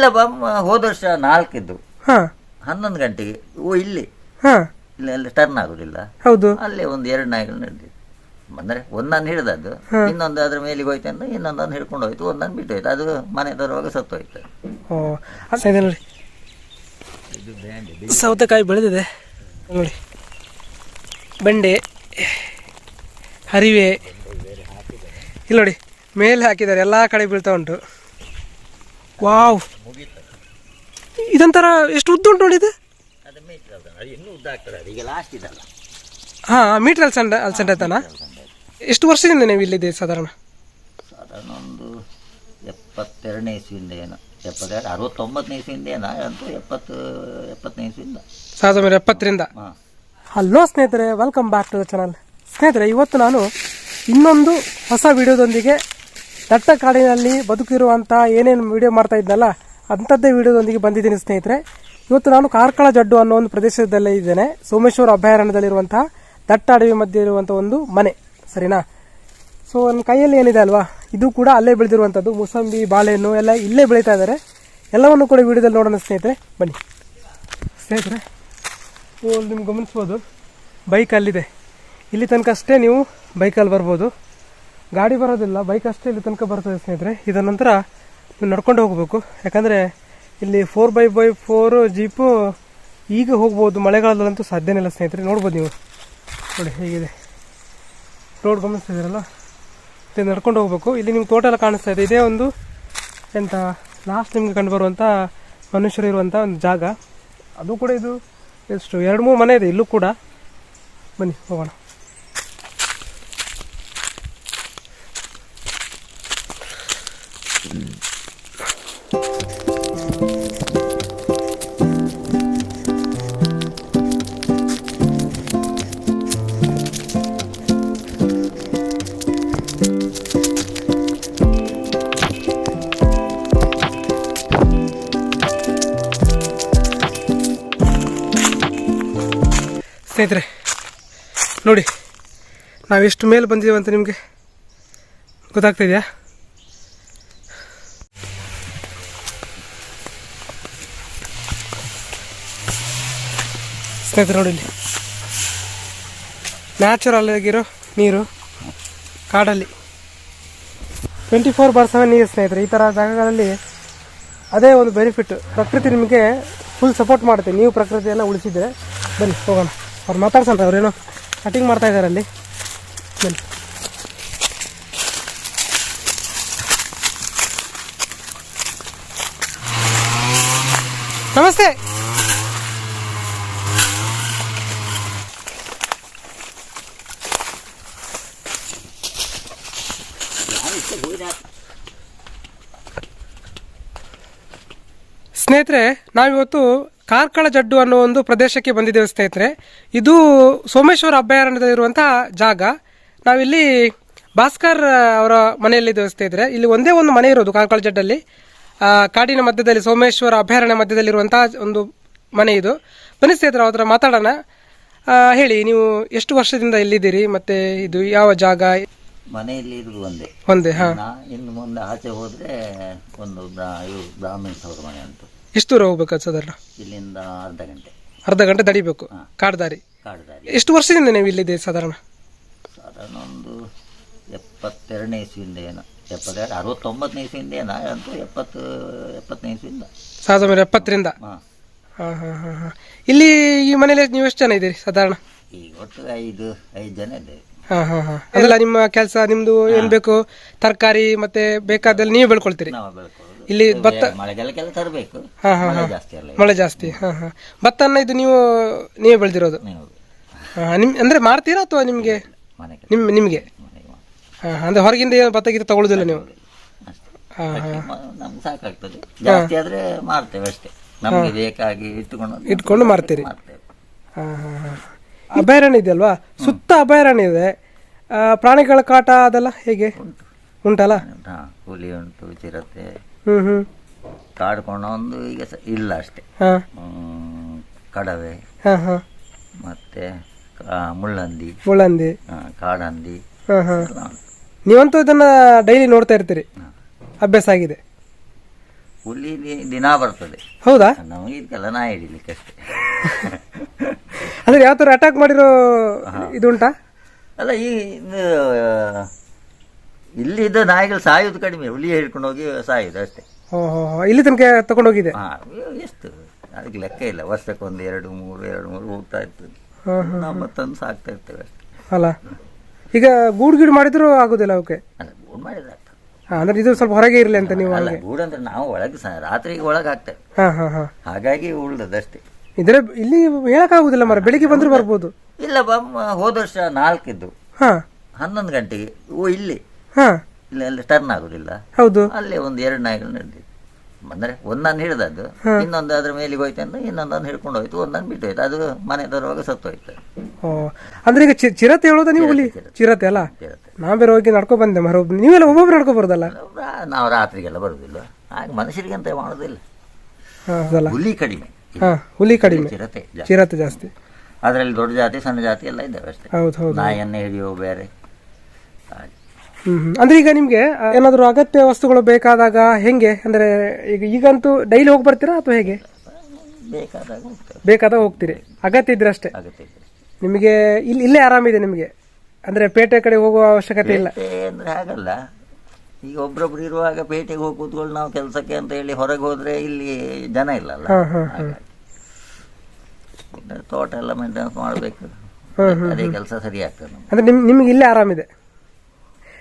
ಇಲ್ಲ ಬಮ್ಮ ಹೋದ ವರ್ಷ ನಾಲ್ಕಿದ್ದು. ಹಾ. ಹನ್ನೊಂದು ಗಂಟೆಗೆ. ಓ ಇಲ್ಲಿ. ಹಾ. ಇಲ್ಲಿ ಅಲ್ಲಿ ಟರ್ನ್ ಆಗುದಿಲ್ಲ. ಹೌದು. ಅಲ್ಲೇ ಒಂದು ಎರಡು ನಾಯಿಗಳು ನಡೆದಿತ್ತು. ಅಂದ್ರೆ ಒಂದನ್ನು ಹಿಡಿದದ್ದು ಇನ್ನೊಂದು ಅದ್ರ ಮೇಲಿಗೆ ಹೋಯ್ತು ಅಂದ್ರೆ ಇನ್ನೊಂದನ್ನು ಹಿಡ್ಕೊಂಡು ಹೋಯ್ತು. ಒಂದನ್ನು ಬಿಟ್ಟು ಹೋಯ್ತು. ಅದು ಮನೆ ತರುವಾಗ ಸತ್ತು ಹೋಯ್ತು ಓ ಅದ್ ಇದೆ ನೋಡಿ. ಸೌತೆಕಾಯಿ ಬೆಳೆದಿದೆ. ನೋಡಿ. ಬೆಂಡೆ ಹರಿವೆ. ಇಲ್ಲ ನೋಡಿ. ಮೇಲೆ ಹಾಕಿದ್ದಾರೆ. ಎಲ್ಲ ಕಡೆ ಬೀಳ್ತಾ ಉಂಟು. ವಾವ್. ಇದೊಂಥರ ಎಷ್ಟು ಉದ್ದ ಉಂಟು ನೋಡಿ ಇದು ಅದು ಮೀಟರ್ ಅದು ಇನ್ನೂ ಉದ್ದ ಆಗ್ತದೆ ಅದು ಈಗ ಲಾಸ್ಟ್ ಇದಲ್ಲ ಹಾಂ ಮೀಟರ್ ಅಲ್ಸಂಡ ಅಲ್ಸಂಡ ಆಯ್ತಾನ ಎಷ್ಟು ವರ್ಷದಿಂದ ನೀವು ಇಲ್ಲಿದೆ ಸಾಧಾರಣ? ಸಾಧಾರಣ ಒಂದು ಎಪ್ಪತ್ತೆರಡನೇ ಇಸ್ವಿಯಿಂದ ಏನೋ ಎಪ್ಪತ್ತೆರಡು ಅರವತ್ತೊಂಬತ್ತನೇ ಇಸ್ವಿಯಿಂದ ಏನೋ ಅಂತೂ ಎಪ್ಪತ್ತು ಎಪ್ಪತ್ತನೇ ಇಸ್ವಿಯಿಂದ. ಸಾವಿರದ ಒಂಬೈನೂರ ಎಪ್ಪತ್ತರಿಂದ. ಹಾಂ. ಹಲೋ ಸ್ನೇಹಿತರೆ welcome back to the channel ಸ್ನೇಹಿತರೆ ಇವತ್ತು ನಾನು ಇನ್ನೊಂದು ಹೊಸ ವಿಡಿಯೋದೊಂದಿಗೆ ದಟ್ಟ ಕಾಡಿನಲ್ಲಿ ಬದುಕಿರುವಂಥ ಏನೇನು ವಿಡಿಯೋ ಮಾಡ್ತಾ ಇದ್ನಲ್ಲ, ಅಂಥದ್ದೇ ವಿಡಿಯೋದೊಂದಿಗೆ ಬಂದಿದ್ದೀನಿ ಸ್ನೇಹಿತರೆ. ಇವತ್ತು ನಾನು ಕಾರ್ಕಳ ಜಡ್ಡು ಅನ್ನೋ ಒಂದು ಪ್ರದೇಶದಲ್ಲೇ ಇದ್ದೇನೆ. ಸೋಮೇಶ್ವರ ಅಭಯಾರಣ್ಯದಲ್ಲಿರುವಂತಹ ದಟ್ಟ ಅಡವಿ ಮಧ್ಯೆ ಇರುವಂಥ ಒಂದು ಮನೆ, ಸರಿನಾ? ಸೊ ನನ್ನ ಕೈಯಲ್ಲಿ ಏನಿದೆ ಅಲ್ವಾ? ಇದು ಕೂಡ ಅಲ್ಲೇ ಬೆಳೆದಿರುವಂಥದ್ದು. ಮೂಸಂಬಿ, ಬಾಳೆಹಣ್ಣು ಎಲ್ಲ ಇಲ್ಲೇ ಬೆಳೀತಾ ಇದ್ದಾರೆ. ಎಲ್ಲವನ್ನು ಕೂಡ ವಿಡಿಯೋದಲ್ಲಿ ನೋಡೋಣ ಸ್ನೇಹಿತರೆ. ಬನ್ನಿ. ಸ್ನೇಹಿತರೆ ಓ ನಿಮ್ಗೆ ಗಮನಿಸ್ಬೋದು. ಬೈಕ್ ಅಲ್ಲಿದೆ ಇಲ್ಲಿ ತನಕ ಅಷ್ಟೇ ನೀವು ಬೈಕಲ್ಲಿ ಬರ್ಬೋದು. ಗಾಡಿ ಬರೋದಿಲ್ಲ ಬೈಕ್ ಅಷ್ಟೇ ಇಲ್ಲಿ ತನಕ ಬರ್ತದೆ ಸ್ನೇಹಿತರೆ. ಇದರ ನಂತರ ನೀವು ನಡ್ಕೊಂಡು ಹೋಗಬೇಕು. ಯಾಕಂದರೆ ಇಲ್ಲಿ four by by four jeep ಈಗ ಹೋಗ್ಬೋದು, ಮಳೆಗಾಲದಲ್ಲಂತೂ ಸಾಧ್ಯನೇ ಇಲ್ಲ ಸ್ನೇಹಿತರೆ. ನೋಡ್ಬೋದು ನೀವು. ನೋಡಿ, ಹೇಗಿದೆ. ರೋಡ್ ಗಮನಿಸ್ತಿದ್ದೀರಲ್ಲ? ಇದು ನಡ್ಕೊಂಡು ಹೋಗಬೇಕು. ಇಲ್ಲಿ ನಿಮ್ಗೆ ತೋಟ ಎಲ್ಲ ಕಾಣಿಸ್ತಾ ಇದೆ. ಇದೇ ಒಂದು ಎಂಥ ಲಾಸ್ಟ್ ನಿಮ್ಗೆ ಕಂಡು ಬರುವಂಥ ಮನುಷ್ಯರು ಇರುವಂಥ ಒಂದು ಜಾಗ. ಅದು ಕೂಡ ಇದು ಎಷ್ಟು ಎರಡು, ಮೂರು ಮನೆ ಇದೆ. ಇಲ್ಲೂ ಕೂಡ. ಬನ್ನಿ, ಹೋಗೋಣ. ಸ್ನೇಹಿತರೆ, ನೋಡಿ, ನಾವು ಎಷ್ಟು ಮೇಲೆ ಬಂದಿದ್ದೀವಿ ಅಂತ ನಿಮಗೆ ಗೊತ್ತಾಗ್ತಿದೆಯಾ ಸ್ನೇಹಿತರೆ, ನೋಡಿ ಇಲ್ಲಿ. ನ್ಯಾಚುರಲ್ ಆಗಿರೋ ನೀರು ಕಾಡಲ್ಲಿ. ಟ್ವೆಂಟಿ ಫೋರ್ ಬಾರ್ ಸೆವೆನ್ ನೀರು ಸ್ನೇಹಿತರೆ, ಈ ಥರ ಜಾಗಗಳಲ್ಲಿ ಅದೇ ಒಂದು ಬೆನಿಫಿಟ್ ಪ್ರಕೃತಿ ನಿಮಗೆ ಫುಲ್ ಸಪೋರ್ಟ್ ಮಾಡುತ್ತೆ. ನೀವು ಪ್ರಕೃತಿಯನ್ನು ಉಳಿಸಿದ್ರೆ. ಬನ್ನಿ, ಹೋಗೋಣ. ಅವ್ರು ಮಾತಾಡ್ಸಂತ ಅವ್ರೇನೋ ಕಟಿಂಗ್ ಮಾಡ್ತಾ ಇದ್ದಾರೆ ಅಲ್ಲಿ. ನಮಸ್ತೆ. ಸ್ನೇಹಿತರೆ ನಾವಿವತ್ತು ಕಾರ್ಕಳ ಜಡ್ಡು ಅನ್ನೋ ಒಂದು ಪ್ರದೇಶಕ್ಕೆ ಬಂದಿದ್ದೇವೆ ಸ್ನೇಹಿತರೆ. ಇದು ಸೋಮೇಶ್ವರ ಅಭಯಾರಣ್ಯದಲ್ಲಿರುವಂತಹ ಜಾಗ. ನಾವಿಲ್ಲಿ ಭಾಸ್ಕರ್ ಅವರ ಮನೆಯಲ್ಲಿದ್ದೇವೆ ಸ್ನೇಹಿತರೆ. ಇಲ್ಲಿ ಒಂದೇ ಒಂದು ಮನೆ ಇರೋದು ಕಾರ್ಕಳ ಜಡ್ಡಲ್ಲಿ. ಆ, ಕಾಡಿನ ಮಧ್ಯದಲ್ಲಿ ಸೋಮೇಶ್ವರ ಅಭಯಾರಣ್ಯ ಮಧ್ಯದಲ್ಲಿರುವಂತಹ ಒಂದು ಮನೆ ಇದು. ಬನ್ನಿ ಸ್ನೇಹಿತರೆ ಅವ್ರ ಮಾತಾಡೋಣ. ಹೇಳಿ ನೀವು ಎಷ್ಟು ವರ್ಷದಿಂದ ಇಲ್ಲಿದ್ದೀರಿ ಮತ್ತೆ ಇದು ಯಾವ ಜಾಗ? ಮನೆಯಲ್ಲಿ ಇರುವುದು ಒಂದೇ. ಒಂದೇ ಹಾ. ಇನ್ನು ಮುಂದೆ ಆಚೆ ಹೋದ್ರೆ ಒಂದು ಬ್ರಾಹ್ಮಿನ್ಸ್ ಅವ್ರ ಮನೆ ಉಂಟು ಎಷ್ಟು ದೂರ ಹೋಗ್ಬೇಕು ಸಾಧಾರಣ ಇಲ್ಲಿಂದ ಅರ್ಧ ಗಂಟೆ. ಅರ್ಧ ಗಂಟೆ ತಡಿಬೇಕು. ಕಾಡ್ದಾರಿ. ಕಾಡು ದಾರಿ ಎಷ್ಟು ವರ್ಷದಿಂದ ನೀವು ಇಲ್ಲಿದೆ ಸಾಧಾರಣ? ಸಾಧಾರಣ ಒಂದು ಎಪ್ಪತ್ತೆರಡನೇ ಇಸ್ವಿಯಿಂದ ಏನೋ ಎಪ್ಪತ್ತೆರಡು ಅರವತ್ತೊಂಬತ್ತನೇ ಇಸ್ವಿಯಿಂದ ಏನೋ ಅಂತೂ ಎಪ್ಪತ್ತು ಎಪ್ಪತ್ತನೇ ಇಸ್ವಿಯಿಂದ. ಸಾವಿರದ ಒಂಬೈನೂರ ಎಪ್ಪತ್ತರಿಂದ? ಹಾಂ. ಹಾಂ ಹಾಂ ಹಾಂ ಹಾಂ. ಇಲ್ಲಿ ಈ ಮನೇಲಿ ನೀವು ಎಷ್ಟು ಜನ ಇದ್ದೀರಿ ಸಾಧಾರಣ? ಈಗ ಒಟ್ಟು ಐದು ಐದು ಜನ ಇದ್ದೇವೆ. ಹಾಂ ಹಾಂ ಹಾಂ. ಅದೆಲ್ಲ ನಿಮ್ಮ ಕೆಲಸ ನಿಮ್ಮದು ಏನು ಬೇಕು? ತರಕಾರಿ ಮತ್ತೆ ಬೇಕಾದಲ್ಲಿ ನೀವು ಬೆಳ್ಕೊಳ್ತೀರಿ. ನಾವು ಬೆಳ್ಕೊಳ್ಳೋದು ಇಲ್ಲಿ ಭತ್ತ ಮಳೆಗಾಲಕ್ಕೆಲ್ಲ ತರಬೇಕು. ಹಾಂ ಹಾಂ ಮಳೆ ಜಾಸ್ತಿ ಅಲ್ಲ ಮಳೆ ಜಾಸ್ತಿ ಹಾಂ ಹಾಂ. ಭತ್ತನ ಇದು ನೀವು ನೀವೇ ಬೆಳೆದಿರೋದು? ಅಂದ್ರೆ ಹಾಂ ನಿಮ್ ಅಂದರೆ ಮಾರ್ತೀರಾ ಅಥವಾ ನಿಮಗೆ? ನಿಮ್ಗೆ ನಿಮ್ಮ ನಿಮಗೆ? ಮನೆಗೆ ಮಾತ್ರ. ಹಾಂ ಅಂದರೆ ಹೊರಗಿಂದ ಏನು ಭತ್ತ ಗೀತ ತಗೊಳ್ಳೋದಿಲ್ಲ ನೀವು? ಅಷ್ಟೇ. ಹಾಂ ಹಾಂ. ಮ- ನಮ್ಗೆ ಸಾಕಾಗ್ತದೆ. ಜಾಸ್ತಿ ಆದ್ರೆ ಮಾರ್ತೇವೆ ಅಷ್ಟೇ. ನಮಗೆ ಬೇಕಾಗಿ ಇಟ್ಟುಕೊಂಡು ಇಟ್ಕೊಂಡು ಮಾರ್ತೀರಿ. ಮಾರ್ತೇವೆ. ಹಾಂ ಹಾಂ ಹಾಂ. ಅಭಯಾರಣ್ಯ ಇದೆಯಲ್ವಾ? ಸುತ್ತ ಅಭಯಾರಣ್ಯ ಇದೆ. ಆ, ಪ್ರಾಣಿಗಳ ಕಾಟ ಅದೆಲ್ಲ ಹೇಗೆ? ಉಂಟಲ್ಲ? ಹಾ ಹುಲಿ ಉಂಟು ಚಿರತೆ. ಕಾಡ್ಕೊಂಡು ಒಂದು ಈಗ ಸ- ಇಲ್ಲ ಅಷ್ಟೇ. ಹ್ಮ್, ಕಡವೆ. ಹಾಂ ಹಾಂ. ಮತ್ತೆ ಕಾ- ಮುಳ್ಳಂದಿ. ಮುಳ್ಳಂದಿ. ಆ, ಕಾಡಂದಿ. ಹಾಂ ಹಾಂ. ಎಲ್ಲ ಉಂಟು. ನೀವಂತೂ ಇದನ್ನ ಡೈಲಿ ನೋಡ್ತಾ ಇರ್ತೀರಿ. ಹಾ. ಅಭ್ಯಾಸ ಆಗಿದೆ. ಹುಲಿ ದಿನ ದಿನಾ ಬರ್ತದೆ. ಹೌದಾ? ನಮಗೆ ಇದಕ್ಕೆಲ್ಲ ನಾ ಹಿಡಿಲಿಕ್ಕೆ ಅಷ್ಟೇ. ಅಂದ್ರೆ ಯಾವ ತರ ಅಟ್ಯಾಕ್ ಮಾಡಿರೋ ಇದು ಉಂಟಾ ಅಲ್ಲ ಈ ಇದು, ಇಲ್ಲಿದ್ದ ನಾಯಿಗಳು ಸಾಯೋದು ಕಡಿಮೆ. ಹುಲಿ ಹಿಡ್ಕೊಂಡು ಹೋಗಿ ಸಾಯೋದು ಅಷ್ಟೇ. ಇಲ್ಲಿ ತನಕ ತಗೊಂಡೋಗಿದೆ? ಹಾ ಎಷ್ಟು? ಅದಕ್ಕೆ ಲೆಕ್ಕ ಇಲ್ಲ. ವರ್ಷಕ್ಕೆ ಒಂದು ಎರಡು ಮೂರು ಎರಡು ಮೂರು ಹೋಗ್ತಾ ಇರ್ತದೆ ನಮ್ಮ ತಂದು ಸಾಕ್ತಾ ಇರ್ತೇವೆ ಅಷ್ಟೇ. ಅಲ್ಲ. ಈಗ ಗೂಡು ಗೀಡು ಮಾಡಿದ್ರು ಆಗುದಿಲ್ಲ ಅವಕ್ಕೆ? ಅಲ್ಲ ಗೂಡು ಮಾಡಿದ್ರೆ ಆಗ್ತದೆ. ಹಾ, ಅಂದ್ರೆ ಇದು ಸ್ವಲ್ಪ ಹೊರಗೆ ಇರ್ಲಿ ಅಂತ ನೀವು ಅಲ್ಲ ಗೂಡು ಅಂದ್ರೆ ನಾವು ಒಳಗೆ ರಾತ್ರಿಗೆ ಒಳಗೆ ಹಾಕ್ತೇವೆ. ಹಾ ಹಾ ಹಾ. ಹಾಗಾಗಿ ಉಳ್ದದಷ್ಟೇ ಇದ್ರೆ ಇಲ್ಲಿ ಹೇಳಕ್ ಆಗುದಿಲ್ಲ ಮರ ಬೆಳಿಗ್ಗೆ ಬಂದ್ರೆ ಬರ್ಬೋದು. ಇಲ್ಲ ಬಮ್ಮ ಹೋದ ವರ್ಷ ನಾಲ್ಕಿದ್ದು. ಹಾ. ಹನ್ನೊಂದು ಗಂಟೆಗೆ. ಓ ಇಲ್ಲಿ. ಇಲ್ಲಿ ಅಲ್ಲಿ ಟರ್ನ್ ಆಗುದಿಲ್ಲ. ಹೌದು. ಅಲ್ಲೇ ಒಂದು ಎರಡು ನಾಯಿಗಳು ನಡೆದಿತ್ತು ಅಂದ್ರೆ ಒಂದನ್ನು ಹಿಡಿದದ್ದು ಇನ್ನೊಂದು ಅದ್ರ ಮೇಲಿಗೆ ಹೋಯ್ತು ಅಂದ್ರೆ ಇನ್ನೊಂದನ್ನು ಹಿಡ್ಕೊಂಡು ಹೋಯ್ತು ಒಂದನ್ನು ಬಿಟ್ಟು ಹೋಯ್ತು. ಅದು ಮನೆ ತರುವಾಗ ಸತ್ತು ಹೋಯ್ತು. ಅಂದ್ರೆ ಈಗ ಚಿರತೆ ಹೇಳೋದ ನೀವು ಹುಲಿ ಚಿರತೆ ಅಲ್ಲ? ನಾವು ನಾ ಬೇರೆ ಹೋಗಿ ನಡ್ಕೊ ಬಂದೆ ಮರ ನೀವೆಲ್ಲ ಒಬ್ಬೊಬ್ರು ನಡ್ಕೊ ಬರೋದಲ್ಲ? ನಾವು ರಾತ್ರಿಗೆಲ್ಲ ಬರುದಿಲ್ಲ. ಹಾಗೆ ಮನುಷ್ಯರಿಗೆ ಅಂತ ಮಾಡುದಿಲ್ಲ ಹುಲಿ ಕಡಿಮೆ. ಹಾ ಹುಲಿ ಕಡಿಮೆ. ಚಿರತೆ. ಚಿರತೆ ಜಾಸ್ತಿ. ಅದರಲ್ಲಿ ದೊಡ್ಡ ಜಾತಿ ಸಣ್ಣ ಜಾತಿ ಎಲ್ಲ ಇದ್ದಾವೆ ಅಷ್ಟೇ. ಹೌದು ಹೌದು. ನಾಯಿಯನ್ನೇ ಹಿಡಿಯೋ ಬೇರೆ. ಅಂದ್ರೆ ಈಗ ನಿಮ್ಗೆ ಏನಾದ್ರು ಅಗತ್ಯ ವಸ್ತುಗಳು ಬೇಕಾದಾಗ ಹೆಂಗೆ? ಅಂದ್ರೆ ಈಗ ಈಗಂತೂ ಡೈಲಿ ಹೋಗಿ ಬರ್ತೀರಾ ಅಥವಾ ಹೇಗೆ? ಬೇಕಾದಾಗ ಬೇಕಾದಾಗ ಹೋಗ್ತೀರಿ. ಅಗತ್ಯ ಇದ್ರೆ ಅಷ್ಟೇ. ಅಗತ್ಯ ಇದ್ರೆ. ನಿಮಗೆ ಇಲ್ಲಿ ಇಲ್ಲೇ ಆರಾಮಿದೆ ನಿಮಗೆ? ಅಂದ್ರೆ ಪೇಟೆ ಕಡೆ ಹೋಗುವ ಅವಶ್ಯಕತೆ ಇಲ್ಲ. ಅಂದ್ರೆ ಹಾಗಲ್ಲ. ಈಗ ಒಬ್ರೊಬ್ರು ಇರುವಾಗ ಪೇಟೆಗೆ ಹೋಗಿ ಕೂತ್ಕೊಂಡು ನಾವು ಕೆಲಸಕ್ಕೆ ಅಂತ ಹೇಳಿ ಹೊರಗೆ ಹೋದ್ರೆ ಇಲ್ಲಿ ಜನ ಇಲ್ಲಲ್ಲ. ತೋಟ ಎಲ್ಲ ಮೇಂಟೆನೆನ್ಸ್ ಮಾಡಬೇಕು. ಹ್ಮ್, ಅದೇ ಕೆಲಸ ಸರಿ ಆಗ್ತದೆ ಅಂದ್ರೆ ನಿಮ್ಗೆ ಇಲ್ಲೇ ಆರಾಮಿದೆ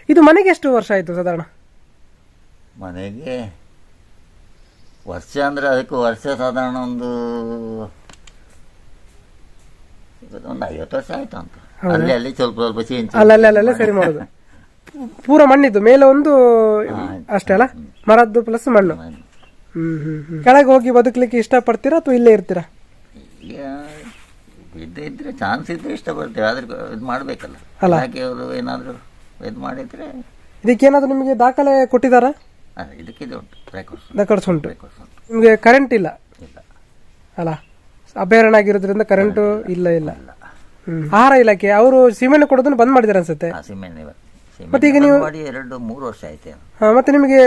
ಇದು ಮನೆಗೆ ಎಷ್ಟು ವರ್ಷ ಆಯಿತು ಸಾಧಾರಣ? ಮನೆಗೆ ವರ್ಷ ಅಂದರೆ ಅದಕ್ಕೆ ವರ್ಷ ಸಾಧಾರಣ ಒಂದು ಒಂದು ಐವತ್ತು ವರ್ಷ ಆಯಿತು ಅಂತ. ಅಲ್ಲಿ ಅಲ್ಲಿ ಸ್ವಲ್ಪ ಸ್ವಲ್ಪ ಚೇಂಜ್ ಅಲ್ಲಲ್ಲಿ ಅಲ್ಲಲ್ಲೇ ಸರಿ ಮಾಡೋದು. ಪೂರ ಮಣ್ಣಿದ್ದು ಮೇಲೆ ಒಂದು ಅಷ್ಟೇ ಅಲ್ಲ? ಮರದ್ದು ಪ್ಲಸ್ ಮಣ್ಣು. ಹ್ಮ್ ಹ್ಮ್. ಕೆಳಗೆ ಹೋಗಿ ಬದುಕಲಿಕ್ಕೆ ಇಷ್ಟಪಡ್ತೀರಾ ಅಥವಾ ಇಲ್ಲೇ ಇರ್ತೀರಾ? ಈಗ ಇದ್ದೇ ಇದ್ರೆ ಚಾನ್ಸ್ ಇದ್ರೆ ಇಷ್ಟಪಡ್ತೀವಿ ಆದ್ರೆ ಇದು ಮಾಡಬೇಕಲ್ಲ. ಅಲ್ಲ. ಹಾಕಿ ಅವರು ಏನಾದ್ರು ಇದು ಮಾಡಿದ್ರೆ ಇದಕ್ಕೇನಾದರೂ ನಿಮಗೆ ದಾಖಲೆ ಕೊಟ್ಟಿದ್ದಾರಾ ಇದಕ್ಕೆ ಇದು ಉಂಟು. ರೆಕಾರ್ಡ್ಸ್ ಉಂಟು. ರೆಕಾರ್ಡ್ಸ್ ಉಂಟು. ನಿಮಗೆ ಕರೆಂಟ್ ಇಲ್ಲ? ಇಲ್ಲ. ಅಲ್ಲ ಅಭಯಾರಣ್ಯ ಆಗಿರೋದ್ರಿಂದ ಕರೆಂಟು ಇಲ್ಲ. ಇಲ್ಲ ಹ್ಮ್. ಆಹಾರ ಇಲಾಖೆ ಅವರು ಸೀಮೆಣ್ಣೆ ಕೊಡೋದನ್ನ ಬಂದ್ ಮಾಡಿದಾರೆ ಅನ್ಸುತ್ತೆ. ಆ ಈಗ ನೀವು- ಮಾಡಿ ಎರಡು ಮೂರು ವರ್ಷ ಆಯ್ತು ಹಾ, ಮತ್ತೆ ನಿಮಗೆ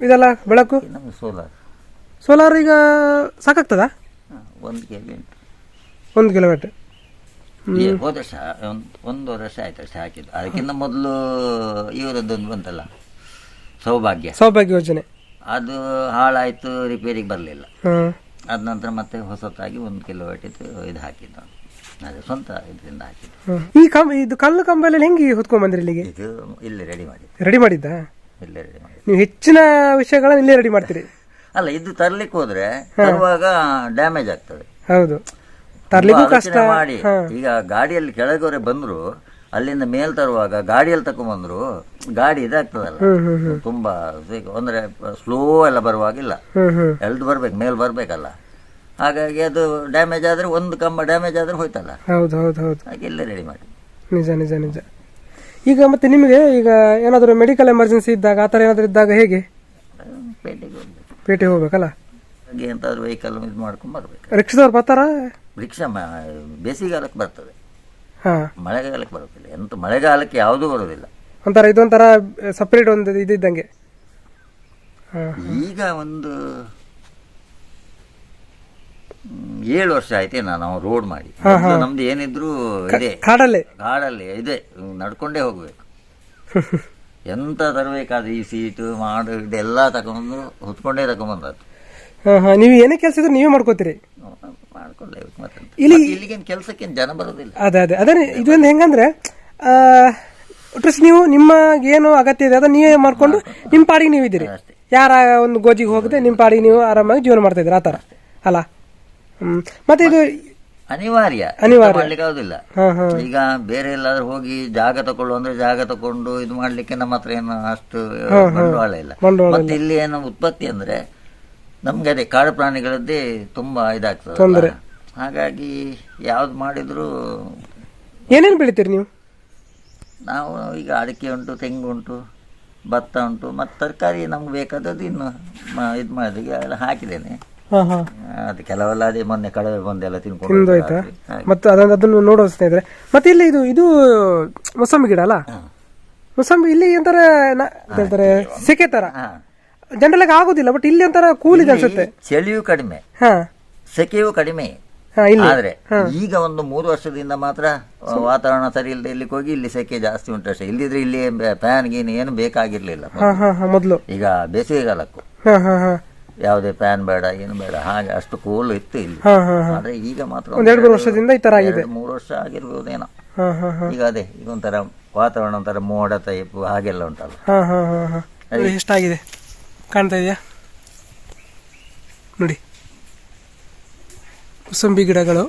ಇದೆಲ್ಲ ಬೆಳಕು? ನಮ್ಗೆ ಸೋಲಾರ್ ಸೋಲಾರ್ ಈಗ ಸಾಕಾಗ್ತದಾ? ಒಂದು ಕೆ ಉಂಟು ಒಂದು ಕಿಲೋಮೀಟರ್ ಹೋದ ವರ್ಷ ಒಂದು ಒಂದೂವರೆ ವರ್ಷ ಆಯ್ತು ಅಷ್ಟೇ ಹಾಕಿದ್ದು. ಅದಕ್ಕಿಂತ ಮೊದಲು ಇವರದ್ದೊಂದು ಬಂತಲ್ಲ ಸೌಭಾಗ್ಯ. ಸೌಭಾಗ್ಯ ಯೋಜನೆ. ಅದು ಹಾಳಾಯ್ತು ರಿಪೇರಿಗೆ ಬರಲಿಲ್ಲ. ಅದ ನಂತರ ಮತ್ತೆ ಹೊಸತಾಗಿ ಒಂದು ಕಿಲೋಮೀಟರ್ ಇದು ಹಾಕಿದ್ದು. ಅದು ಸ್ವಂತ ಇದರಿಂದ ಹಾಕಿದ್ದು. ಈ ಕಂಬ ಇದು ಕಲ್ಲು ಕಂಬಲ್ಲಿ ಹೆಂಗೆ ಹೊತ್ಕೊಂಡ್ ಬಂದ್ರಿ ಇಲ್ಲಿಗೆ? ಇದು ಇಲ್ಲಿ ರೆಡಿ ಮಾಡಿ ರೆಡಿ ಮಾಡಿದ್ದ? ಇಲ್ಲೇ ರೆಡಿ ಮಾಡಿ ನೀವು ಹೆಚ್ಚಿನ ವಿಷಯಗಳನ್ನ ಇಲ್ಲೇ ರೆಡಿ ಮಾಡ್ತೀರಿ. ಅಲ್ಲ ಇದು ತರ್ಲಿಕ್ಕೆ ಹೋದ್ರೆ ತರುವಾಗ ಡ್ಯಾಮೇಜ್ ಆಗ್ತದೆ. ಹೌದು. ತರ್ಲಿಕ್ಕೂ ಕಷ್ಟ. ಮಾಡಿ. ಈಗ ಗಾಡಿಯಲ್ಲಿ ಕೆಳಗವರೆ ಬಂದ್ರು ಅಲ್ಲಿಂದ ಮೇಲ್ ತರುವಾಗ ಗಾಡಿಯಲ್ಲಿ ತಕೊಂಡ್ಬಂದ್ರು ಗಾಡಿ ಇದಾಗ್ತದಲ್ಲ. ತುಂಬಾ ಅಂದ್ರೆ ಸ್ಲೋ ಎಲ್ಲ ಬರುವಾಗಿಲ್ಲ. ಎಲ್ದು ಬರ್ಬೇಕು ಮೇಲ್ ಬರ್ಬೇಕಲ್ಲ. ಹಾಗಾಗಿ ಅದು ಡ್ಯಾಮೇಜ್ ಆದ್ರೆ ಒಂದು ಕಂಬ ಡ್ಯಾಮೇಜ್ ಆದ್ರೆ ಹೋಯ್ತಲ್ಲ. ಹೌದು ಹೌದು ಹೌದು. ಹಾಗೆ ಇಲ್ಲೇ ರೆಡಿ ಮಾಡಿ. ನಿಜ ನಿಜ ನಿಜ. ಈಗ ಮತ್ತೆ ನಿಮಗೆ ಈಗ ಏನಾದರೂ ಮೆಡಿಕಲ್ ಎಮರ್ಜೆನ್ಸಿ ಇದ್ದಾಗ ಆತರ ಥರ ಏನಾದರೂ ಇದ್ದಾಗ ಹೇಗೆ? ಪೇಟೆಗೆ ಹೋಗ್ಬೇಕು. ಪೇಟೆಗೆ ಹೋಗ್ಬೇಕಲ್ಲ? ಹಾಗೆ ಎಂತಾದ್ರು ವೆಹಿಕಲ್ ಇದು ಮಾಡ್ಕೊಂಡು ಬರ್ಬೇಕು. ರಿಕ್ಷಾದವ್ರು ಬರ್ತಾರಾ? ರಿಕ್ಷಾ ಮ- ಬೇಸಿಗೆಗಾಲಕ್ಕೆ ಬರ್ತದೆ. ಮಳೆಗಾಲಕ್ಕೆ ಬರೋದಿಲ್ಲ ಎಂತ ಮಳೆಗಾಲಕ್ಕೆ ಯಾವುದೂ ಬರೋದಿಲ್ಲ ಒಂಥರ ಇದೊಂಥರ ಸಪ್ರೇಟ್ ಒಂದು ಇದ್ದಂಗೆ. ಈಗ ಒಂದು ಏಳು ವರ್ಷ ಆಯ್ತೆ ನಾವು ರೋಡ್ ಮಾಡಿ. ನಮ್ದು ಏನಿದ್ರು ಇದೆ. ಕಾಡಲ್ಲೇ? ಕಾಡಲ್ಲಿ ಇದೆ. ನಡ್ಕೊಂಡೇ ಹೋಗ್ಬೇಕು. ಎಂತ ತರಬೇಕಾದ್ರೆ ಈ ಸೀಟು ಮಾಡು ಇದೆಲ್ಲ ತಗೊಂಡು ಹೊತ್ಕೊಂಡೇ ಹಾ ನೀವು ಏನೇ ಕೆಲಸ ಇದ್ರೆ ನೀವೇ ಮಾಡ್ಕೋತೀರಿ. ಇಲ್ಲಿ- ಇಲ್ಲಿಗೇನು ಕೆಲಸಕ್ಕೇನು ಜನ ಬರೋದಿಲ್ಲ. ಅದೇ ಅದೇ. ಅದೇ ಇದೊಂದು ಹೆಂಗಂದ್ರೆ ಆ, ಒಟ್ರಾಸಿ ನೀವು ನಿಮ್ಮ ಏನು ಅಗತ್ಯ ಇದೆ ಅದನ್ನ ನೀವೇ ಮಾಡ್ಕೊಂಡು ನಿಮ್ಮ ಪಾಡಿಗೆ ನೀವು ಇದ್ದೀರಿ. ಯಾರ ಒಂದು ಗೋಜಿಗೆ ಹೋಗದೆ ನಿಮ್ಮ ಪಾಡಿಗೆ ನೀವು ಆರಾಮಾಗಿ ಜೀವನ ಮಾಡ್ತಾ ಇದ್ರಿ ಆ ಥರ. ಅಲ್ಲ? ಹ್ಮ್. ಮತ್ತೆ ಇದು ಅನಿವಾರ್ಯ. ಅನಿವಾರ್ಯ. ಮಾಡ್ಲಿಕ್ಕೆ ಆಗುದಿಲ್ಲ. ಹಾ ಹಾ. ಈಗ ಬೇರೆ ಎಲ್ಲಾದ್ರೂ ಹೋಗಿ ಜಾಗ ತಕೊಳ್ಳು ಅಂದ್ರೆ ಜಾಗ ತಕೊಂಡು ಇದು ಮಾಡ್ಲಿಕ್ಕೆ ನಮ್ಮ ಹತ್ರ ಏನು ಅಷ್ಟು ಬಂಡವಾಳ ಇಲ್ಲ. ಮತ್ತೆ ಇಲ್ಲಿ ಏನು ಉತ್ಪತ್ತಿ ಅಂದ್ರೆ ನಮ್ಗೆ ಅದೇ ಕಾಡು ಪ್ರಾಣಿಗಳದ್ದೇ ತುಂಬಾ ಇದಾಗ್ತದೆ ತೊಂದ್ರೆ. ಹಾಗಾಗಿ ಯಾವ್ದು ಮಾಡಿದ್ರು ಏನೇನು ಬೆಳಿತೀರಿ ನೀವು? ನಾವು ಈಗ ಅಡಿಕೆ ಉಂಟು ತೆಂಗು ಉಂಟು ಭತ್ತ ಉಂಟು ಮತ್ತೆ ತರಕಾರಿ ನಮ್ಗೆ ಬೇಕಾದದ್ದು ಇನ್ನು ಇದು ಮಾಡಿ ಎಲ್ಲ ಹಾಕಿದ್ದೇನೆ. ಹಾ ಹಾ. ಅದು ಕೆಲವೆಲ್ಲ ಅದೇ ಮೊನ್ನೆ ಕಡವೆ ಬಂದೆಲ್ಲ ತಿನ್ಕೊಂಡು ಹೋಗಿ ಹಾಗೆ. ಮತ್ತೆ ಅದನ್ನ ಅದನ್ನು ನೋಡೋ ಸ್ನೇಹಿತರೆ ಮತ್ತೆ ಇಲ್ಲಿ ಇದು ಇದು ಮೊಸಂಬಿ ಗಿಡ ಅಲ್ಲ. ಮೊಸಂಬಿ ಇಲ್ಲಿ ಒಂಥರ ಹೇಳ್ತಾರೆ ಸೆಕೆ ತರ. ಹಾ. ಜನರಲ್ ಆಗಿ ಆಗುದಿಲ್ಲ ಬಟ್ ಇಲ್ಲಿ ಒಂಥರ ಕೂಲ್ ಇದೆ ಅನ್ಸುತ್ತೆ. ಚಳಿಯೂ ಕಡಿಮೆ ಹಾ. ಸೆಕೆಯೂ ಕಡಿಮೆ. ಹಾ ಇಲ್ಲಿ. ಆದ್ರೆ ಈಗ ಒಂದು ಮೂರು ವರ್ಷದಿಂದ ಮಾತ್ರ ವಾತಾವರಣ ಸರಿ ಇಲ್ಲದೆ ಇಲ್ಲಿ ಹೋಗಿ ಇಲ್ಲಿ ಸೆಕೆ ಜಾಸ್ತಿ ಉಂಟಷ್ಟೇ ಇಲ್ದಿದ್ರೆ ಇಲ್ಲಿ ಫ್ಯಾನ್ ಗೀನ್ ಏನು ಬೇಕಾಗಿರ್ಲಿಲ್ಲ. ಹಾ ಹಾ ಹಾ ಮೊದಲು. ಈಗ ಬೇಸಿಗೆಗಾಲಕ್ಕೂ ಹಾ ಹಾ ಹಾ. ಯಾವುದೇ ಫ್ಯಾನ್ ಬೇಡ ಏನು ಬೇಡ ಹಾಗೆ ಅಷ್ಟು ಕೂಲ್ ಇತ್ತು ಇಲ್ಲಿ. ಹಾ ಹಾ ಹಾ. ಆದ್ರೆ ಈಗ ಮಾತ್ರ ಒಂದ್ ಎರಡು ಮೂರು ವರ್ಷದಿಂದ ಈ ತರ ಆಗಿದೆ. ಎರಡು ಮೂರು ವರ್ಷ ಆಗಿರ್ಬೋದೇನೋ. ಹಾ ಹಾ ಹಾ. ಈಗ ಅದೇ ಈಗ ಒಂಥರ ವಾತಾವರಣ ಒಂಥರ ಮೋಡ ಟೈಪ್ ಹಾಗೆಲ್ಲ ಉಂಟಲ್ಲ. ಹಾ ಹಾ ಹಾ ಹಾ. ನೋಡಿ ಎಷ್ಟಾಗಿದೆ ಕಾಣ್ತಾ ಇದೆಯಾ? ನೋಡಿ. ಮುಸಂಬಿ ಗಿಡಗಳು.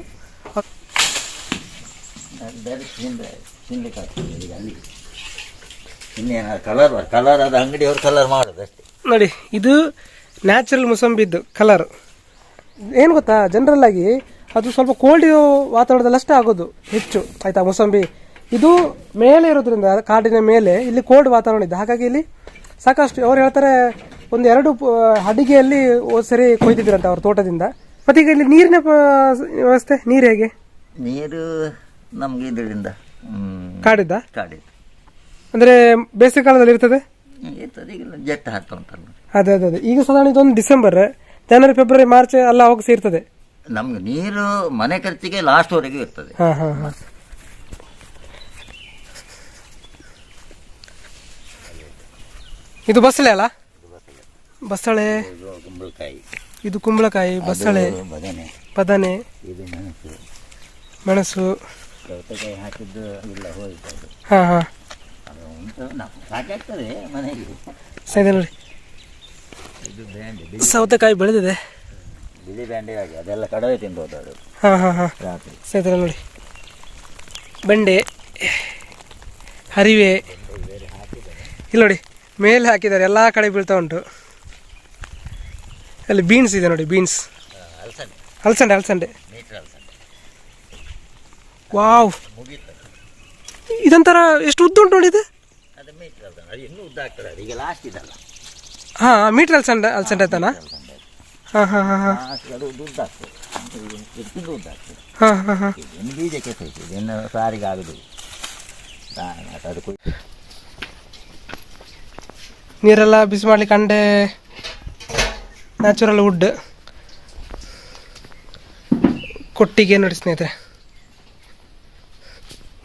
ಕಲರ್ ಕಲರ್ ಅದು ಅಂಗಡಿಯವ್ರು ಕಲರ್ ಮಾಡೋದು ಅಷ್ಟೇ. ನೋಡಿ ಇದು ನ್ಯಾಚುರಲ್ ಮುಸಂಬಿದ್ದು ಕಲರ್ ಏನು ಗೊತ್ತಾ? ಜನರಲ್ ಆಗಿ ಅದು ಸ್ವಲ್ಪ ಕೋಲ್ಡ್ ವಾತಾವರಣದಲ್ಲಿ ಅಷ್ಟೇ ಆಗೋದು ಹೆಚ್ಚು. ಆಯ್ತಾ ಮುಸಂಬಿ? ಇದು ಮೇಲೆ ಇರೋದ್ರಿಂದ ಕಾಡಿನ ಮೇಲೆ ಇಲ್ಲಿ ಕೋಲ್ಡ್ ವಾತಾವರಣ ಇದೆ. ಹಾಗಾಗಿ ಇಲ್ಲಿ ಸಾಕಷ್ಟು ಅವ್ರು ಹೇಳ್ತಾರೆ ಒಂದು ಎರಡು ಪ- ಅಡಿಗೆಯಲ್ಲಿ ಸರಿ ಕೊಯ್ದಿದ್ರಂತ ಅವ್ರ ತೋಟದಿಂದ. ಮತ್ತೆ ಈಗ ಇಲ್ಲಿ ನೀರಿನ ವ್ಯವಸ್ಥೆ ನೀರು ಹೇಗೆ? ನೀರು ನಮ್ಗೆ ಇದರಿಂದ ಕಾಡಿದ್ದ ಕಾಡಿದ್ದು ಅಂದ್ರೆ ಬೇಸಿಗೆ ಕಾಲದಲ್ಲಿ ಇರ್ತದೆ? ಇರ್ತದೆ ಈಗ ಜೆಟ್ ಹಾಕ್ತಾ ಉಂಟಲ್ಲ ಅದೇ ಅದೇ ಅದೇ. ಈಗ ಸಾಧಾರಣ ಇದೊಂದು ಡಿಸೆಂಬರ್ ಜನವರಿ ಫೆಬ್ರವರಿ ಮಾರ್ಚ್ ಎಲ್ಲ ಹೋಗಿ ಸೇರ್ತದೆ. ನಮ್ಗೆ ನೀರು ಮನೆ ಖರ್ಚಿಗೆ ಲಾಸ್ಟ್ ವರೆಗೂ ಇರ್ತದೆ. ಹಾ ಹಾ ಹಾ. ಇದು ಬಸ್ಲೆ ಅಲ್ಲ? ಬಸಳೆ. ಇದು ಕುಂಬಳಕಾಯಿ. ಇದು ಕುಂಬಳಕಾಯಿ ಬಸಳೆ. ಬದನೆ. ಬದನೆ. ಇದು ಮೆಣಸು. ಮೆಣಸು. ಸೌತೆಕಾಯಿ ಹಾಕಿದ್ದು ಇಲ್ಲ ಹೋಯ್ತು ಅದು ಹಾ ಹಾ. ಅದು ಉಂಟು. ನಾವು ಸಾಕಾಗ್ತದೆ ಮನೆಗೆ ಸರಿ ನೋಡಿ. ಇದು ಬ್ಯಾಂಡ್ ಸೌತೆಕಾಯಿ ಬೆಳೆದಿದೆ. ಬಿಳಿ ಬ್ಯಾಂಡೆ ಆಗಿ ಅದೆಲ್ಲ ಕಡವೆ ಹಾ ಹಾ ಹಾ. ರಾತ್ರಿ. ನೋಡಿ. ಬೆಂಡೆ ಹರಿವೆ. ಇಲ್ಲ ನೋಡಿ ಮೇಲೆ ಹಾಕಿದ್ದಾರೆ ಎಲ್ಲ ಕಡೆ ಬೀಳ್ತಾ ಉಂಟು. ಅಲ್ಲಿ ಬೀನ್ಸ್ ಇದೆ ನೋಡಿ ಬೀನ್ಸ್ ಅಲ್ಸಂಡೆ. ಅಲ್ಸಂಡೆ ವಾವ್. ಇದೊಂಥರ ಎಷ್ಟು ಉದ್ದ ಉಂಟು ನೋಡಿದೆ ಹಾ ಮೀಟರ್ ಅಲ್ಸಂಡೆ ಅಲ್ಸಂಡೆ ಅಲಸಂಡೆ. ಹಾ ಹಾ ಹಾ ಹಾ. ಹಾ ಹಾ ಬೀಜಕ್ಕೆ ಸಾರಿಗೆ ಆಗೋದು ನೀರೆಲ್ಲ ಬಿಸಿ ಮಾಡ್ಲಿಕ್ಕೆ ಅಂಡೆ. ನ್ಯಾಚುರಲ್ ವುಡ್ ಕೊಟ್ಟಿಗೆ ನೋಡಿ ಸ್ನೇಹಿತರೆ.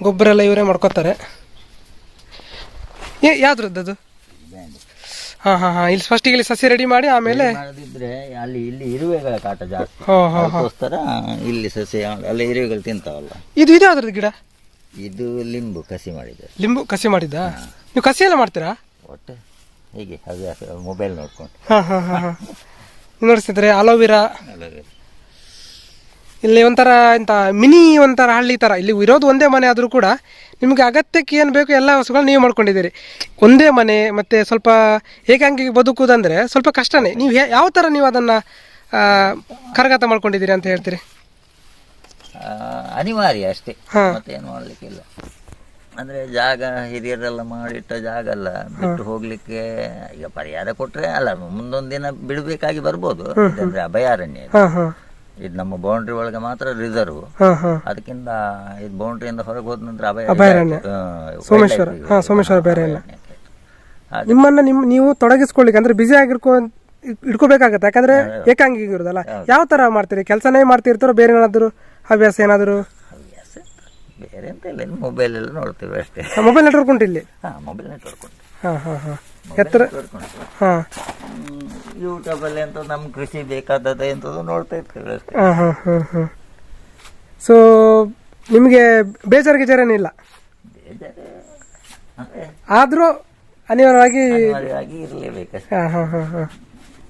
ಗೊಬ್ಬರ ಎಲ್ಲ ಇವರೇ ಮಾಡ್ಕೋತಾರೆ. ಏ ಯಾವ್ದ್ರದ್ದು ಅದು ಹಾ ಹಾ ಹಾಂ ಇಲ್ಲಿ ಫಸ್ಟಿಗೆ ಇಲ್ಲಿ ಸಸಿ ರೆಡಿ ಮಾಡಿ ಆಮೇಲೆ ಅಲ್ಲಿ ಇಲ್ಲಿ ಇರುವೆಗಳ ಕಾಟ ಜಾಸ್ತಿ. ಹೋ ಹೋ ಅದಕ್ಕೋಸ್ಕರ ಇಲ್ಲಿ ಸಸಿ ಅಲ್ಲಿ ಇರುವೆಗಳು ತಿಂತಾವಲ್ಲ. ಇದು ಇದು ಯಾವ್ದ್ರದ್ದು ಗಿಡ? ಇದು ಲಿಂಬು ಕಸಿ ಮಾಡಿದೆ ಲಿಂಬು ಕಸಿ ಮಾಡಿದ್ದ? ನೀವು ಕಸಿ ಎಲ್ಲ ಮಾಡ್ತೀರಾ? ಒಟ್ಟು ಹೀಗೆ ಹವ್ಯಾಸ ಮೊಬೈಲ್ ನೋಡ್ಕೊಂಡು. ಹಾ ಹಾಂ ಹಾಂ ಹಾಂ. ನೋಡಿ ಸ್ನೇಹಿತರೆ ಅಲೋವಿರಾ. ಇಲ್ಲಿ ಒಂಥರ ಎಂತ ಮಿನಿ ಒಂಥರ ಹಳ್ಳಿ ಥರ ಇಲ್ಲಿ ಇರೋದು ಒಂದೇ ಮನೆ ಆದರೂ ಕೂಡ ನಿಮಗೆ ಅಗತ್ಯಕ್ಕೆ ಏನು ಬೇಕು ಎಲ್ಲ ವಸ್ತುಗಳನ್ನ ನೀವು ಮಾಡ್ಕೊಂಡಿದ್ದೀರಿ. ಒಂದೇ ಮನೆ ಮತ್ತು ಸ್ವಲ್ಪ ಏಕಾಂಗಿ ಬದುಕುವುದಂದರೆ ಸ್ವಲ್ಪ ಕಷ್ಟನೇ. ನೀವು ಯಾವ ಥರ ನೀವು ಅದನ್ನು ಕರಗತ ಮಾಡ್ಕೊಂಡಿದ್ದೀರಿ ಅಂತ ಹೇಳ್ತೀರಿ? ಅನಿವಾರ್ಯ ಅಷ್ಟೇ. ಹಾಂ. ಮತ್ತೇನು ಮಾಡ್ಲಿಕ್ಕಿಲ್ಲ. ಅಂದ್ರೆ ಜಾಗ ಹಿರಿಯರೆಲ್ಲ ಮಾಡಿಟ್ಟ ಜಾಗ ಅಲ್ಲ ಬಿಟ್ಟು ಹೋಗ್ಲಿಕ್ಕೆ ಈಗ ಪರಿಹಾರ ಕೊಟ್ರೆ ಅಲ್ಲ ಮುಂದೊಂದು ದಿನ ಬಿಡಬೇಕಾಗಿ ಬರ್ಬೋದು. ಅಂದ್ರೆ ಅಭಯಾರಣ್ಯ ಇದು. ನಮ್ಮ ಬೌಂಡ್ರಿ ಒಳಗೆ ಮಾತ್ರ ರಿಸರ್ವ್ ಅದಕ್ಕಿಂತ ಇದು ಬೌಂಡ್ರಿಯಿಂದ ಹೊರಗೆ ಹೋದ ನಂತರ ಅಭಯ ಅಭಯಾರಣ್ಯ. ಆ, ಸೋಮೇಶ್ವರ. wildlife ಹಾ, ಸೋಮೇಶ್ವರ ಬೇರೆ. ನಿಮ್ಮನ್ನ ನಿಮ್ ನೀವು ತೊಡಗಿಸ್ಕೊಳ್ಳಿಕ್ಕೆ ಅಂದ್ರೆ ಬಿಸಿ ಆಗಿರ್ಕೋ ಇಟ್ಕೋಬೇಕಾಗತ್ತೆ. ಯಾಕಂದ್ರೆ ಏಕಾಂಗಿ ಇರೋದಲ್ಲ. ಯಾವ ತರ ಮಾಡ್ತೀರಿ? ಕೆಲಸನೇ ಮಾಡ್ತಿರ್ತಾರೋ ಬೇರೆ ಏನಾದ್ರು ಹವ್ಯಾಸ ಏನಾದರೂ? ಬೇರೆ ಎಂತ ಇಲ್ಲ ಮೊಬೈಲ್ ಎಲ್ಲ ನೋಡ್ತೇವೆ ಅಷ್ಟೇ. ಮೊಬೈಲ್ ನೆಟ್ವರ್ಕ್ ಉಂಟು ಇಲ್ಲಿ? ಹಾಂ ಮೊಬೈಲ್ ನೆಟ್ವರ್ಕ್ ಉಂಟು. ಹಾಂ ಹಾಂ ಹಾಂ. ಎತ್ತರ? ಹಾಂ. ಯೂಟ್ಯೂಬಲ್ಲಿ ಅಂತ ನಮ್ಮ ಕೃಷಿ ಬೇಕಾದದ್ದು ಎಂಥದ್ದು ನೋಡ್ತಾ ಇರ್ತೇವೆ ಅಷ್ಟೇ. ಹಾಂ ಹಾಂ ಹಾಂ ಹಾಂ. ಸೊ ನಿಮಗೆ ಬೇಜಾರು ಗೀಜಾರೇನಿಲ್ಲ ಬೇಜಾರು ಆದರೂ ಅನಿವಾರ್ಯವಾಗಿ ಇರ್ಲೇಬೇಕು ಹಾಂ ಹಾಂ ಹಾಂ ಹಾಂ.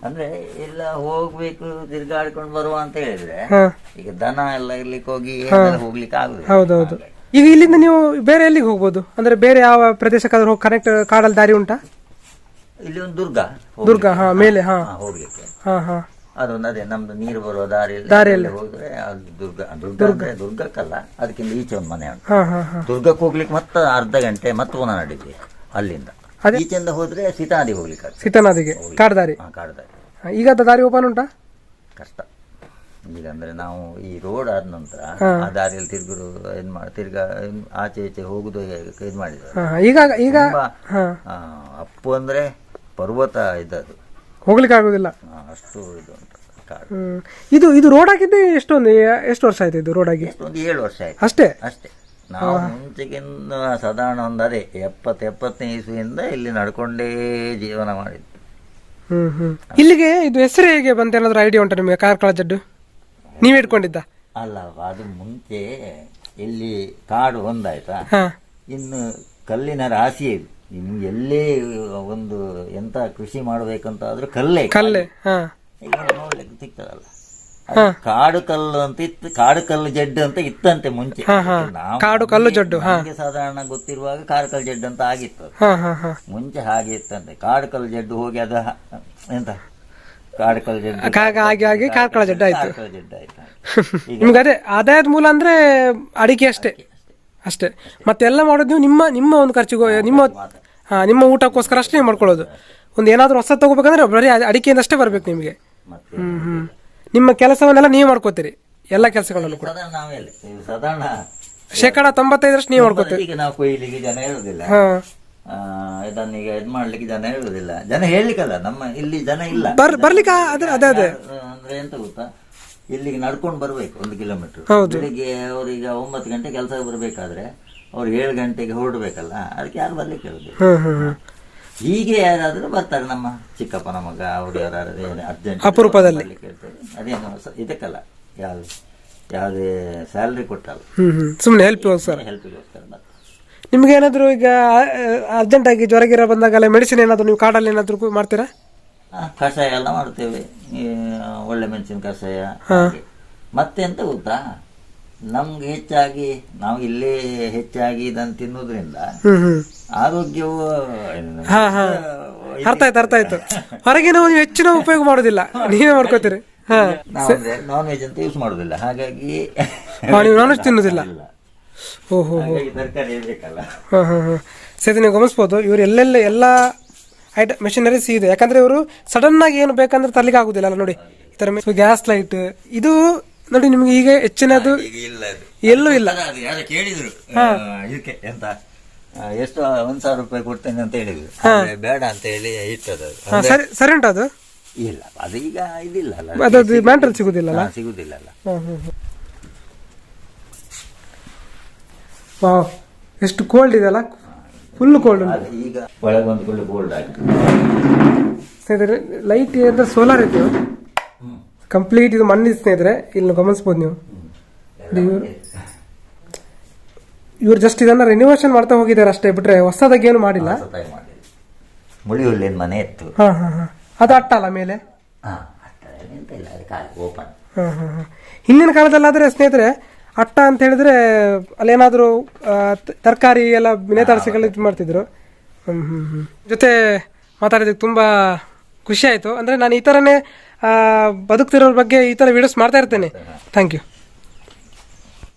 ಅಂದ್ರೆ ಎಲ್ಲ ಹೋಗ್ಬೇಕು ತಿರ್ಗಾಡ್ಕೊಂಡು ಬರುವ ಅಂತ ಹೇಳಿದ್ರೆ ಈಗ ದನ ಎಲ್ಲ ಇರ್ಲಿಕ್ಕೆ ಹೋಗಿ ಹೋಗ್ಲಿಕ್ಕೆ ಆಗುದಿಲ್ಲ. ಹೌದೌದು. ಈಗ ಇಲ್ಲಿಂದ ನೀವು ಬೇರೆ ಎಲ್ಲಿಗೆ ಹೋಗ್ಬೋದು? ಅಂದ್ರೆ ಬೇರೆ ಯಾವ ಪ್ರದೇಶಕ್ಕಾದ್ರೂ ಹೋಗಿ ಕನೆಕ್ಟ್ ಕಾಡಲ್ಲಿ ದಾರಿ ಉಂಟಾ? ಇಲ್ಲಿ ಒಂದು ದುರ್ಗ. ದುರ್ಗ ಹಾ ಮೇಲೆ ಹಾ. ಹಾ, ಹೋಗ್ಲಿಕ್ಕೆ. ಹಾ ಹಾ. ಅದೊಂದು ಅದೇ ನಮ್ದು ನೀರು ಬರುವ ದಾರಿಯಲ್ಲಿ. ದಾರಿಯಲ್ಲಿ. ಹೋದ್ರೆ ಅದು ದುರ್ಗ ದುರ್ಗ ಅಂದ್ರೆ ದುರ್ಗಕ್ಕಲ್ಲ ಅದಕ್ಕಿಂತ ಈಚೆ ಒಂದು ಮನೆ ಉಂಟು. ದುರ್ಗಕ್ಕೆ ಹೋಗ್ಲಿಕ್ಕೆ ಮತ್ತೆ ಅರ್ಧ ಗಂಟೆ ಮತ್ತೆ ಪುನಃ ನಡೀತೀವಿ ಅಲ್ಲಿಂದ. ಅದೇ. ಈಚೆಯಿಂದ ಹೋದ್ರೆ ಸೀತಾದಿ ಹೋಗ್ಲಿಕ್ಕೆ ಆಗ್ತದೆ ಸೀತಾನದಿಗೆ ಕಾಡ್ದಾರಿ. ಹಾ, ಕಾಡ್ದಾರಿ. ಈಗ ಅದು ದಾರಿ ಓಪನ್ ಉಂಟಾ? ಕಷ್ಟ. ಈಗ ಅಂದ್ರೆ ನಾವು ಈ ರೋಡ್ ಆದ ನಂತರ ಆ ದಾರಿಯಲ್ಲಿ ತಿರುಗರು ಏನ್ ಮಾಡಿ ತಿರ್ಗಾ ಏನ್ ಆಚೆ ಈಚೆ ಹೋಗುದು ಇದು ಮಾಡಿದ್ರು ಹಾ ಈಗ ಈಗ ತುಂಬಾ ಹಾ. ಆ, ಅಪ್ಪು ಅಂದ್ರೆ ಪರ್ವತ ಇದ್ದದು ಹೋಗ್ಲಿಕ್ಕೆ ಆಗೋದಿಲ್ಲ. ಆ, ಅಷ್ಟು ಇದು ಉಂಟು ಕಾಡು. ಹ್ಮ್. ಇದು ಇದು ರೋಡ್ ಆಗಿದ್ದೆ ಎಷ್ಟೊಂದು ಎಷ್ಟು ವರ್ಷ ಆಯ್ತು ಇದು ರೋಡ್ ಆಗಿ ಒಂದು ಏಳು ವರ್ಷ ಆಯ್ತು. ಅಷ್ಟೇ? ಅಷ್ಟೇ. ನಾವು ಮುಂಚೆಗಿಂತ ಸಾಧಾರಣ ಒಂದು ಅದೇ ಎಪ್ಪತ್ತು ಎಪ್ಪತ್ತನೇ ಇಸ್ವಿಯಿಂದ ಇಲ್ಲಿ ನಡ್ಕೊಂಡೇ ಜೀವನ ಮಾಡಿದ್ದು. ಹ್ಮ್ ಹ್ಮ್. ಇಲ್ಲಿಗೆ ಇದು ಹೆಸರು ಹೇಗೆ ಬಂತ ಏನಾದ್ರು ಐಡಿಯಾ ಉಂಟಾ ನಿಮಗೆ ಕಾರ್ಕಳ ಜಡ್ಡು ನೀವೇ ಇಟ್ಕೊಂಡಿದ್ದ ಅಲ್ಲ ಅದು ಮುಂಚೆ ಇಲ್ಲಿ ಕಾಡು ಒಂದಾಯ್ತಾ? ಹಾ. ಇನ್ನು ಕಲ್ಲಿನ ರಾಶಿ ಇದು. ನಿಮ್ಗೆ ಎಲ್ಲಿ ಒಂದು ಎಂತ ಕೃಷಿ ಮಾಡಬೇಕಂತ ಆದ್ರೂ ಕಲ್ಲೇ ಕಲ್ಲೆ ಹಾ. ಈಗ ನೋಡ್ಲಿಕ್ಕೆ ಸಿಗ್ತದಲ್ಲ. ಕಾಡು ಕಲ್ಲು ಅಂತ ಇತ್ತು ಕಾಡು ಕಲ್ಲು ಜಡ್ಡು ಅಂತ ಇತ್ತಂತೆ ಮುಂಚೆ. ನಾವು ಕಾಡು ಕಲ್ಲು ಜಡ್ಡು, ಹಾಗೆ ನಮ್ಗೆ ಸಾಧಾರಣ ಗೊತ್ತಿರುವಾಗ ಕಾಡು ಕಲ್ಲು ಜಡ್ಡು ಅಂತ ಆಗಿತ್ತು. ಅದು. ಮುಂಚೆ ಹಾಗೆ ಇತ್ತಂತೆ. ಕಾಡು ಕಲ್ಲು ಜಡ್ಡು ಹೋಗಿ ಅದು ಹ- ಎಂತ? ಕಾಡು ಕಲ್ಲು ಜಡ್ಡು ಹಾಗೆ ಕಾರ್ಕಳ ಜಡ್ಡು ಆಯ್ತು. ಕಾಡು ಕಲ್ಲು ಜಡ್ಡು ಆಯ್ತು. ನಿಮ್ಗೆ ಅದೇ ಆದಾಯದ ಮೂಲ ಅಂದ್ರೆ ಅಡಿಕೆ ಅಷ್ಟೇ. ಅಷ್ಟೇ. ಮತ್ತೆ ಎಲ್ಲ ಮಾಡೋದು ನೀವು ನಿಮ್ಮ ನಿಮ್ಮ ಒಂದು ಖರ್ಚಿಗೆ ನಿಮ್ಮ ಹಾ ನಿಮ್ಮ ಊಟಕ್ಕೋಸ್ಕರ ಅಷ್ಟೇ ನೀವು ಮಾಡ್ಕೊಳ್ಳೋದು. ಒಂದು ಏನಾದರೂ ಹೊಸ ತಗೋಬೇಕಂದ್ರೆ ಬರೀ ಅಡಿಕೆಯಿಂದ ಅಷ್ಟೇ ಬರ್ಬೇಕು ನಿಮಗೆ. ಮತ್ತೆ ಹ್ಮ್ ಹ್ಮ್. ನಿಮ್ಮ ಕೆಲಸವನ್ನೆಲ್ಲ ನೀವು ಮಾಡ್ಕೋತೀರಿ. ಎಲ್ಲ ಕೆಲಸಗಳನ್ನು ಕೂಡ. ಸಾಧಾರಣ ಈಗ ಸಾಧಾರಣ ಶೇಕಡ ತೊಂಬತ್ತೈದರಷ್ಟು ನೀವು ಮಾಡ್ಕೋತೀರಿ. ಈಗ ನಾವು ಕೊಯ್ಲಿಕ್ಕೆ ಜನ ಹೇಳುದಿಲ್ಲ ಹಾ. ಆ, ಇದನ್ನೀಗ ಇದ್ ಮಾಡ್ಲಿಕ್ಕೆ ಜನ ಹೇಳುದಿಲ್ಲ ಜನ ಹೇಳ್ಲಿಕ್ಕಲ್ಲ ನಮ್ಮ ಇಲ್ಲಿ ಜನ ಇಲ್ಲ. ಬರ್ ಬರ್ಲಿಕ್ಕೆ ಆ- ಅದೇ ಅದೇ ಅಂದ್ರೆ ಎಂತ ಗೊತ್ತಾ? ಇಲ್ಲಿಗೆ ನಡ್ಕೊಂಡು ಬರ್ಬೇಕು ಒಂದು ಕಿಲೋಮೀಟರ್. ಬೆಳಿಗ್ಗೆ ಅವ್ರೀಗ ಒಂಬತ್ತು ಗಂಟೆ ಕೆಲಸ ಬರ್ಬೇಕಾದ್ರೆ ಅವ್ರು ಏಳು ಗಂಟೆಗೆ ಹೊರಡ್ಬೇಕಲ್ಲ ಅದಕ್ಕೆ ಯಾರು ಬರ್ಲಿಕ್ಕೆ ಹೇಳುದು ಹ್ಮ್ ಹ್ಮ್ ಹ್ಮ್. ಹೀಗೆ ಯಾರಾದ್ರೂ ಬರ್ತಾರೆ ನಮ್ಮ ಚಿಕ್ಕಪ್ಪನ ಮಗ ಅವರು ಯಾರು ಅರ್ಜೆಂಟ್ ಅಪರೂಪದಲ್ಲಿ. ಅದೇನು ಇದಕ್ಕಲ್ಲ ಯಾವ್ದು ಯಾವುದೇ ಸ್ಯಾಲ್ರಿ ಕೊಟ್ಟಲ್ಲ. ಸುಮ್ಮನೆ ಹೆಲ್ಪ್ಗೋಸ್ಕರ ಹೆಲ್ಪ್ ಬರ್ತಾರೆ. ನಿಮ್ಗೆ ಏನಾದರೂ ಈಗ ಅರ್ಜೆಂಟ್ ಆಗಿ ಜ್ವರ ಗಿರ ಬಂದಾಗಲ್ಲ ಮೆಡಿಸಿನ್ ಏನಾದರೂ ನೀವು ಕಾಡಲ್ಲಿ ಏನಾದರೂ ಮಾಡ್ತೀರಾ? ಕಷಾಯ ಎಲ್ಲ ಮಾಡ್ತೇವೆ. ಒಳ್ಳೆ ಮೆಣಸಿನ ಕಷಾಯ. ಮತ್ತೆ ಎಂತ ಗೊತ್ತಾ? ನಮ್ಗೆ ಹೆಚ್ಚಾಗಿ ನಾವು ಇಲ್ಲೇ ಹೆಚ್ಚಾಗಿ ಇದನ್ನು ತಿನ್ನೋದ್ರಿಂದ ಆರೋಗ್ಯವು ಹಾ ಹಾ. ಅರ್ಥ ಆಯ್ತು ಅರ್ಥ ಆಯ್ತು. ಹೊರಗಿನ ನೀವು ಹೆಚ್ಚಿನ ಉಪಯೋಗ ಮಾಡೋದಿಲ್ಲ. ನೀವೇ ಮಾಡ್ಕೋತೀರಿ. ಹಾ. ನಾನ್ ವೆಜ್ ಅಂತ ಯೂಸ್ ಮಾಡುದಿಲ್ಲ. ಹಾಗಾಗಿ ನೀವು ನಾನ್ ತಿನ್ನೋದಿಲ್ಲ. ಇಲ್ಲ. ಓಹೋ ತರಕಾರಿ ಇರ್ಬೇಕಲ್ಲ. ಹಾಂ ಹಾಂ ಹಾಂ. ಸರಿ ನೀವು ಗಮನಿಸ್ಬೋದು ಇವರು ಎಲ್ಲೆಲ್ಲ ಎಲ್ಲ ಐಟ ಮೆಷಿನರೀಸ್ ಇದೆ. ಯಾಕಂದ್ರೆ ಇವರು ಸಡನ್ ಆಗಿ ಏನು ಬೇಕಂದ್ರೆ ತರ್ಲಿಕ್ಕೆ ಆಗುದಿಲ್ಲ ಅಲ್ಲ ನೋಡಿ. ಈ ಥರ ಗ್ಯಾಸ್ ಲೈಟ್ ಇದು ನೋಡಿ ನಿಮ್ಗೆ ಈಗ ಹೆಚ್ಚಿನದು ಎಲ್ಲೂ ಇಲ್ಲ. ಕೇಳಿದ್ರು. ಇದಕ್ಕೆ ಎಂತ? ಎಷ್ಟು ಒಂದ್ ಸಾವಿರ ರೂಪಾಯಿ ಕೊಡ್ತೇನೆ ಅಂತ ಹೇಳಿದ್ರು. ಆದ್ರೆ ಬೇಡ ಅಂತ ಹೇಳಿ ಇಟ್ಟದ್ದು. ಅದು. ಸರಿ ಸರಿ ಉಂಟು ಅದು? ಇಲ್ಲ ಅದು ಈಗ ಇದಿಲ್ಲ ಅಲ್ಲ. ಸಿಗುದಿಲ್ಲ. ಸಿಗುದಿಲ್ಲಲ್ಲ ಸಿಗುದಿಲ್ಲಲ್ಲ ವಾವ್ ಎಷ್ಟು ಕೋಲ್ಡ್ ಇದೆಯಲ್ಲ ಫುಲ್ ಕೋಲ್ಡ್ ಉಂಟು. ಅದು ಈಗ ಒಳಗೊಂದು ಕೊಳ್ಳಿ ಕೋಲ್ಡ್ ಸ್ನೇಹಿತರೆ ಲೈಟ್ ಏನಾದ್ರೆ ಸೋಲಾರ್ ಇತ್ತು ಕಂಪ್ಲೀಟ್ ಇದು ಮಣ್ಣಿದೆ ಸ್ನೇಹಿತರೆ ಇಲ್ಲಿ ಗಮನಿಸ್ಬೋದು ನೀವು. ಇವ್ರು ಜಸ್ಟ್ ಇದನ್ನ ರಿನೋವೇಷನ್ ಮಾಡ್ತಾ ಹೋಗಿದ್ದಾರೆ ಅಷ್ಟೇ ಬಿಟ್ರೆ ಹೊಸದಾಗಿ ಏನು ಮಾಡಿಲ್ಲ. ಸತಾಯಿ ಮಾಡಿ ಮನೆ ಇತ್ತು. ಹಾ ಹಾ ಹಾ. ಅದು ಅಟ್ಟ ಅಲ್ಲ ಮೇಲೆ? ಹಾ ಅಟ್ಟ ಎಂತ ಇಲ್ಲ ಅದು ಖಾಲಿ ಓಪನ್ ಹಾ ಹಾ ಹಾ. ಹಿಂದಿನ ಕಾಲದಲ್ಲಾದ್ರೆ ಸ್ನೇಹಿತರೆ ಅಟ್ಟ ಅಂತ ಹೇಳಿದ್ರೆ ಅಲ್ಲೇನಾದರೂ ತರಕಾರಿ ಎಲ್ಲ ನೇತಾಡಿಸಿಗಳು ಇದು ಮಾಡ್ತಿದ್ರು. ಹ್ಮ್ ಹ್ಮ್ ಹ್ಮ್. ಜೊತೆ ಮಾತಾಡಿದಕ್ಕೆ ತುಂಬಾ ಖುಷಿ ಆಯಿತು. ಅಂದ್ರೆ ನಾನು ಈ ಥರನೇ ಬದುಕ್ತಿರೋರ ಬಗ್ಗೆ ಈ ಥರ ವಿಡಿಯೋಸ್ ಮಾಡ್ತಾ ಇರ್ತೇನೆ. Thank you